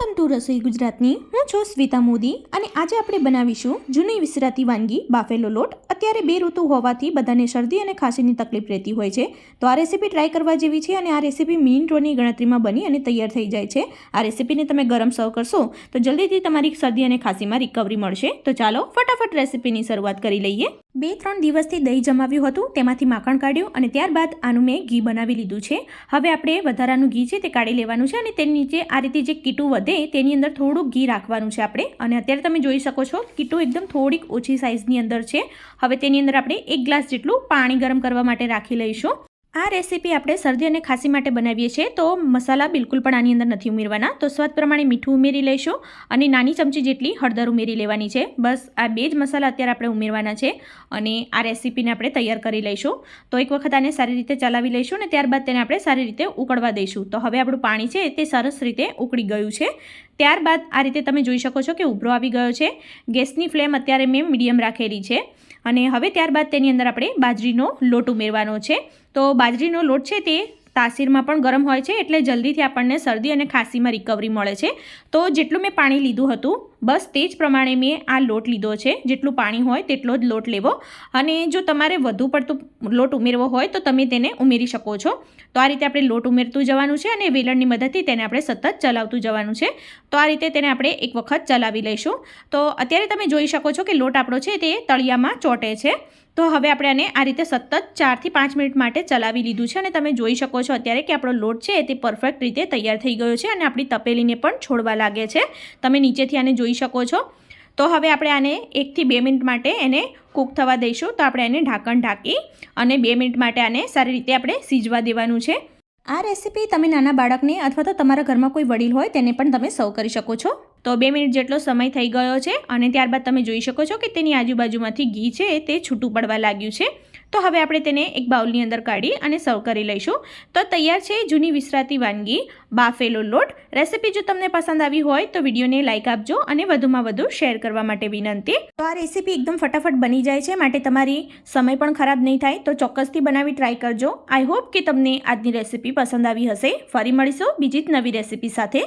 Welcome to રસોઈ ગુજરાતની. હું છું સ્વિતા મોદી અને આજે આપણે બનાવીશું જૂની વિસરાતી વાનગી બાફેલો લોટ. અત્યારે બે ઋતુ હોવાથી બધાને શરદી અને ખાંસીની તકલીફ રહેતી હોય છે. તો આ રેસીપી ટ્રાય કરવા જેવી છે અને આ રેસીપી મિનિટોની ગણતરીમાં બની અને તૈયાર થઈ જાય છે. આ રેસીપીને તમે ગરમ સર્વ કરશો તો જલ્દીથી તમારી શરદી અને ખાંસીમાં રિકવરી મળશે. તો ચાલો ફટાફટ રેસીપીની શરૂઆત કરી લઈએ. બે ત્રણ દિવસથી દહીં જમાવ્યું હતું, તેમાંથી માખણ કાઢ્યું અને ત્યારબાદ આનું મેં ઘી બનાવી લીધું છે. હવે આપણે વધારાનું ઘી છે તે કાઢી લેવાનું છે અને તેની નીચે આ રીતે જે કીટું વધે તેની અંદર થોડુંક ઘી રાખવાનું છે આપણે. અને અત્યારે તમે જોઈ શકો છો, કીટું એકદમ થોડીક ઓછી સાઇઝની અંદર છે. હવે તેની અંદર આપણે એક ગ્લાસ જેટલું પાણી ગરમ કરવા માટે રાખી લઈશું. આ રેસીપી આપણે શરદી અને ખાંસી માટે બનાવીએ છીએ, તો મસાલા બિલકુલ પણ આની અંદર નથી ઉમેરવાના. તો સ્વાદ પ્રમાણે મીઠું ઉમેરી લઈશું અને નાની ચમચી જેટલી હળદર ઉમેરી લેવાની છે. બસ આ બે જ મસાલા અત્યારે આપણે ઉમેરવાના છે અને આ રેસીપીને આપણે તૈયાર કરી લઈશું. તો એક વખત આને સારી રીતે ચલાવી લઈશું અને ત્યારબાદ તેને આપણે સારી રીતે ઉકળવા દઈશું. તો હવે આપણું પાણી છે તે સરસ રીતે ઉકળી ગયું છે. ત્યારબાદ આ રીતે તમે જોઈ શકો છો કે ઉભરો આવી ગયો છે. ગેસની ફ્લેમ અત્યારે મેં મીડિયમ રાખેલી છે. અને હવે ત્યારબાદ તેની અંદર આપણે બાજરીનો લોટ ઉમેરવાનો છે. તો બાજરીનો લોટ છે તે તાસીરમાં પણ ગરમ હોય છે એટલે જલ્દીથી આપણને શરદી અને ખાંસીમાં રિકવરી મળે છે. તો જેટલું મેં પાણી લીધું હતું, બસ તે જ પ્રમાણે મેં આ લોટ લીધો છે. જેટલું પાણી હોય તેટલો જ લોટ લેવો. અને જો તમારે વધુ પડતું લોટ ઉમેરવો હોય તો તમે તેને ઉમેરી શકો છો. તો આ રીતે આપણે લોટ ઉમેરતું જવાનું છે અને વેલણની મદદથી તેને આપણે સતત ચલાવતું જવાનું છે. તો આ રીતે તેને આપણે એક વખત ચલાવી લઈશું. તો અત્યારે તમે જોઈ શકો છો કે લોટ આપણો છે તે તળિયામાં ચોંટે છે. તો હવે આપણે આને આ રીતે સતત ચારથી પાંચ મિનિટ માટે ચલાવી લીધું છે અને તમે જોઈ શકો છો અત્યારે કે આપણો લોટ છે તે પરફેક્ટ રીતે તૈયાર થઈ ગયો છે અને આપણી તપેલીને પણ છોડવા લાગે છે. તમે નીચેથી આને જોઈ શકો છો. તો હવે આપણે આને એકથી બે મિનિટ માટે એને કૂક થવા દઈશું. તો આપણે એને ઢાંકણ ઢાંકી અને બે મિનિટ માટે આને સારી રીતે આપણે સીજવા દેવાનું છે. આ રેસીપી તમે નાના બાળકને અથવા તો તમારા ઘરમાં કોઈ વડીલ હોય તેને પણ તમે સર્વ કરી શકો છો. તો બે મિનિટ જેટલો સમય થઈ ગયો છે અને ત્યારબાદ તમે જોઈ શકો છો કે તેની આજુબાજુમાંથી ઘી છે તે છૂટું પડવા લાગ્યું છે. તો હવે આપણે તેને એક બાઉલની અંદર કાઢી અને સર્વ કરી લઈશું. તો તૈયાર છે જૂની વિસરાતી વાનગી, બાફેલો લોટ. રેસીપી જો તમને પસંદ આવી હોય તો વિડીયોને લાઇક આપજો અને વધુમાં વધુ શેર કરવા માટે વિનંતી. તો આ રેસીપી એકદમ ફટાફટ બની જાય છે, માટે તમારી સમય પણ ખરાબ નહીં થાય, તો ચોક્કસથી બનાવી ટ્રાય કરજો. આઈ હોપ કે તમને આજની રેસીપી પસંદ આવી હશે. ફરી મળીશું બીજી જ નવી રેસીપી સાથે.